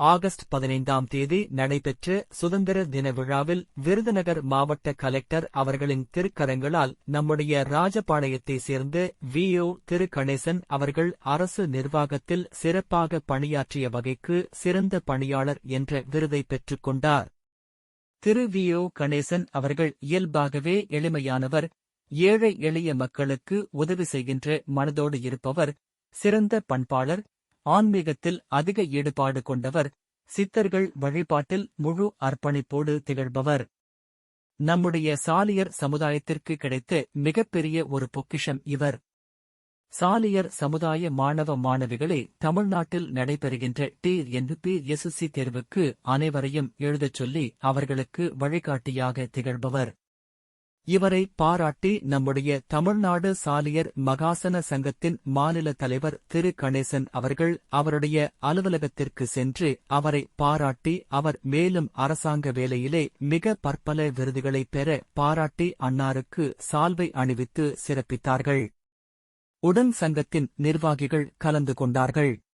August பதினைந்தாம் தேதி நடைபெற்ற சுதந்திர தின விழாவில் விருதுநகர் மாவட்ட கலெக்டர் அவர்களின் திருக்கரங்களால் நம்முடைய ராஜபாளையத்தைச் சேர்ந்த விஓ திரு கணேசன் அவர்கள் அரசு நிர்வாகத்தில் சிறப்பாக பணியாற்றிய வகைக்கு சிறந்த பணியாளர் என்ற விருதை பெற்றுக் கொண்டார். திரு. ஓ. கணேசன் அவர்கள் இயல்பாகவே எளிமையானவர் ஏழை எளிய மக்களுக்கு உதவி செய்கின்ற மனதோடு இருப்பவர் சிறந்த பண்பாளர் ஆன்மீகத்தில் அதிக ஈடுபாடு கொண்டவர் சித்தர்கள் வழிபாட்டில் முழு அர்ப்பணிப்போடு திகழ்பவர். நம்முடைய சாலியர் சமுதாயத்திற்கு கிடைத்த மிகப்பெரிய ஒரு பொக்கிஷம் இவர். சாலியர் சமுதாய மாணவ மாணவிகளே தமிழ்நாட்டில் நடைபெறுகின்ற டி. என்பி எஸ்எஸ்சி தேர்வுக்கு அனைவரையும் எழுதச் சொல்லி அவர்களுக்கு வழிகாட்டியாக திகழ்பவர். இவரை பாராட்டி நம்முடைய தமிழ்நாடு சாலியர் மகாசன சங்கத்தின் மாநில தலைவர் திரு. கணேசன் அவர்கள் அவருடைய அலுவலகத்திற்கு சென்று அவரை பாராட்டி அவர் மேலும் அரசாங்க வேலையிலே மிக பற்பல விருதுகளை பெற பாராட்டி அன்னாருக்கு சால்வை அணிவித்து சிறப்பித்தார்கள். உடன் சங்கத்தின் நிர்வாகிகள் கலந்து கொண்டார்கள்.